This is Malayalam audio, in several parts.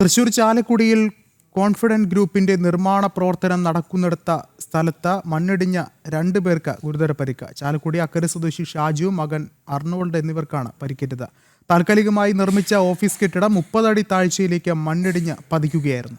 തൃശൂർ ചാലക്കുടിയിൽ കോൺഫിഡന്റ് ഗ്രൂപ്പിന്റെ നിർമ്മാണ പ്രവർത്തനം നടക്കുന്നിടത്ത സ്ഥലത്ത് മണ്ണിടിഞ്ഞ രണ്ട് പേർക്ക് ഗുരുതര പരിക്ക്. ചാലക്കുടി അക്കര സ്വദേശി ഷാജു മകൻ അർണോൾഡ് എന്നിവർക്കാണ് പരിക്കേറ്റത്. താൽക്കാലികമായി നിർമ്മിച്ച ഓഫീസ് കെട്ടിടം മുപ്പതടി താഴ്ചയിലേക്ക് മണ്ണിടിഞ്ഞ് പതിക്കുകയായിരുന്നു.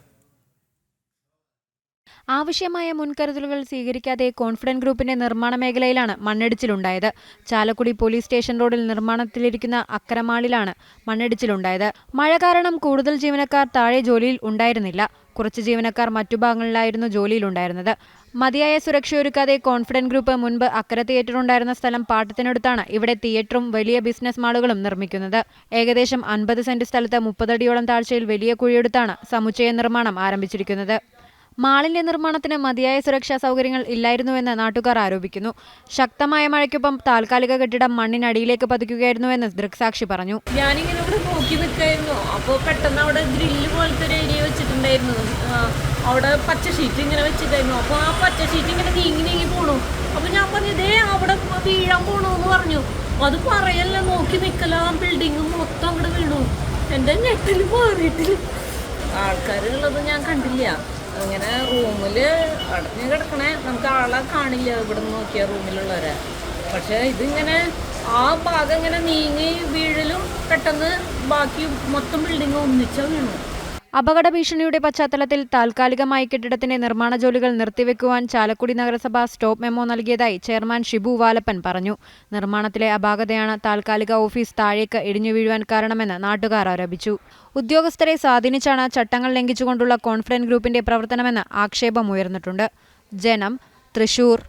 ആവശ്യമായ മുൻകരുതലുകൾ സ്വീകരിക്കാതെ കോൺഫിഡന്റ് ഗ്രൂപ്പിന്റെ നിർമ്മാണ മേഖലയിലാണ് മണ്ണിടിച്ചിലുണ്ടായത്. ചാലക്കുടി പോലീസ് സ്റ്റേഷൻ റോഡിൽ നിർമ്മാണത്തിലിരിക്കുന്ന അക്കരമാളിലാണ് മണ്ണിടിച്ചിലുണ്ടായത്. മഴ കാരണം കൂടുതൽ ജീവനക്കാർ താഴെ ജോലിയിൽ ഉണ്ടായിരുന്നില്ല. കുറച്ച് ജീവനക്കാർ മറ്റു ഭാഗങ്ങളിലായിരുന്നു ജോലിയിലുണ്ടായിരുന്നത്. മതിയായ സുരക്ഷയൊരുക്കാതെ കോൺഫിഡന്റ് ഗ്രൂപ്പ് മുൻപ് അക്കര തിയേറ്റർ ഉണ്ടായിരുന്ന സ്ഥലം പാട്ടത്തിനടുത്താണ്. ഇവിടെ തിയേറ്ററും വലിയ ബിസിനസ് മാളുകളും നിർമ്മിക്കുന്നത്. ഏകദേശം അൻപത് സെന്റ് സ്ഥലത്ത് മുപ്പതടിയോളം താഴ്ചയിൽ വലിയ കുഴിയെടുത്താണ് സമുച്ചയ നിർമ്മാണം ആരംഭിച്ചിരിക്കുന്നത്. മാളിന്റെ നിർമ്മാണത്തിന് മതിയായ സുരക്ഷാ സൗകര്യങ്ങൾ ഇല്ലായിരുന്നുവെന്ന് നാട്ടുകാർ ആരോപിക്കുന്നു. ശക്തമായ മഴയ്ക്കൊപ്പം താൽക്കാലിക കെട്ടിടം മണ്ണിനടിയിലേക്ക് പതിക്കുകയായിരുന്നുവെന്ന് ദൃക്സാക്ഷി പറഞ്ഞു. ഞാനിങ്ങനെ ഇവിടെ നോക്കി നിൽക്കായിരുന്നു. അപ്പോൾ പെട്ടെന്ന് അവിടെ ഗ്രില്ല് പോലത്തെ ഒരു ഏരിയ വെച്ചിട്ടുണ്ടായിരുന്നു. അവിടെ പച്ച ഷീറ്റ് ഇങ്ങനെ വെച്ചിട്ടായിരുന്നു. അപ്പോൾ ആ പച്ച ഷീറ്റ് ഇങ്ങനെ നീങ്ങി നീങ്ങി പോണു. അപ്പോൾ ഞാൻ പറഞ്ഞു ഇതേ അവിടെ വീഴാൻ പോണു എന്ന് പറഞ്ഞു. അത് പറയല്ല നോക്കി നിൽക്കല ആ ബിൽഡിങ് മൊത്തം അങ്ങോട്ട് വീണു. എന്റെ നെറ്റിൽ മാറിയിട്ടില്ല. ആൾക്കാരുള്ളത് ഞാൻ കണ്ടില്ല. അങ്ങനെ റൂമിൽ അടഞ്ഞു കിടക്കണേ. നമുക്ക് ആളെ കാണില്ല. ഇവിടെ നിന്ന് നോക്കിയ റൂമിലുള്ളവരെ. പക്ഷേ ഇതിങ്ങനെ ആ ഭാഗം ഇങ്ങനെ നീങ്ങി വീഴലും പെട്ടെന്ന് ബാക്കി മൊത്തം ബിൽഡിങ് ഒന്നിച്ചാൽ വീണു. അപകട ഭീഷണിയുടെ പശ്ചാത്തലത്തിൽ താൽക്കാലികമായി കെട്ടിടത്തിന്റെ നിർമ്മാണ ജോലികൾ നിർത്തിവെക്കുവാൻ ചാലക്കുടി നഗരസഭ സ്റ്റോപ്പ് മെമ്മോ നൽകിയതായി ചെയർമാൻ ഷിബു വാലപ്പൻ പറഞ്ഞു. നിർമ്മാണത്തിലെ അപാകതയാണ് താൽക്കാലിക ഓഫീസ് താഴേക്ക് ഇടിഞ്ഞു വീഴുവാൻ കാരണമെന്ന് നാട്ടുകാർ ആരോപിച്ചു. ഉദ്യോഗസ്ഥരെ സ്വാധീനിച്ചാണ് ചട്ടങ്ങൾ ലംഘിച്ചുകൊണ്ടുള്ള കോൺഫിഡന്റ് ഗ്രൂപ്പിന്റെ പ്രവർത്തനമെന്ന് ആക്ഷേപമുയർന്നിട്ടുണ്ട്. ജനം തൃശൂർ.